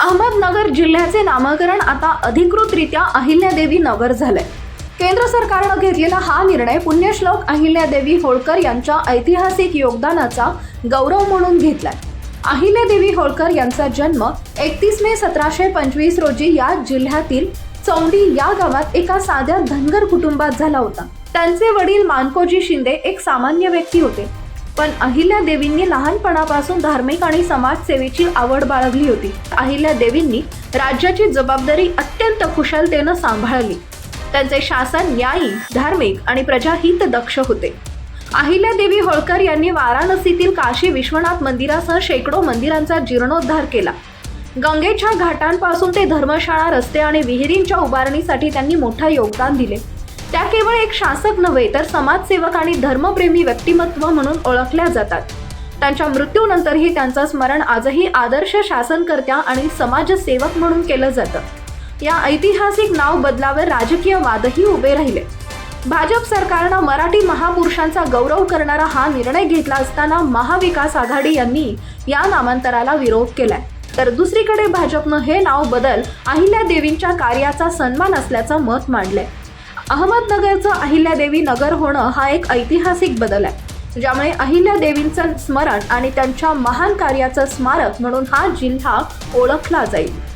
अहमदनगर जिल्ह्याचे नामकरण आता अधिकृतरित्या अहिल्यादेवी नगर झालंय. केंद्र सरकारनं घेतलेला हा निर्णय पुण्यश्लोक अहिल्यादेवी होळकर यांच्या ऐतिहासिक योगदानाचा गौरव म्हणून घेतलाय. अहिल्यादेवी होळकर यांचा जन्म एकतीस मे सतराशे पंचवीस रोजी या जिल्ह्यातील चौंडी या गावात एका साध्या धनगर कुटुंबात झाला होता. त्यांचे वडील मानकोजी शिंदे एक सामान्य व्यक्ती होते. पण अहिल्या देवींनी लहानपणापासून धार्मिक आणि समाजसेवेची आवड बाळगली होती. अहिल्या देवींनी राज्याची जबाबदारी अत्यंत कुशलतेनं सांभाळली. त्यांचे शासन न्यायी धार्मिक आणि प्रजाहित दक्ष होते. अहिल्यादेवी होळकर यांनी वाराणसीतील काशी विश्वनाथ मंदिरासह शेकडो मंदिरांचा जीर्णोद्धार केला. गंगेच्या घाटांपासून ते धर्मशाळा रस्ते आणि विहिरींच्या उभारणीसाठी त्यांनी मोठा योगदान दिले. त्या केवळ एक शासक नव्हे तर समाजसेवक आणि धर्मप्रेमी व्यक्तिमत्व म्हणून ओळखल्या जातात. त्यांच्या मृत्यूनंतरही त्यांचं स्मरण आजही आदर्श शासनकर्त्या आणि समाजसेवक म्हणून केलं जातं. या ऐतिहासिक नाव बदलावर राजकीय वादही उभे राहिले. भाजप सरकारनं मराठी महापुरुषांचा गौरव करणारा हा निर्णय घेतला असताना महाविकास आघाडी यांनी या नामांतराला विरोध केलाय. तर दुसरीकडे भाजपनं हे नाव बदल अहिल्या देवींच्या कार्याचा सन्मान असल्याचं मत मांडलंय. अहमदनगरचं अहिल्यादेवी नगर होणं हा एक ऐतिहासिक बदल आहे. ज्यामुळे अहिल्यादेवींचं स्मरण आणि त्यांच्या महान कार्याचं स्मारक म्हणून हा जिल्हा ओळखला जाईल.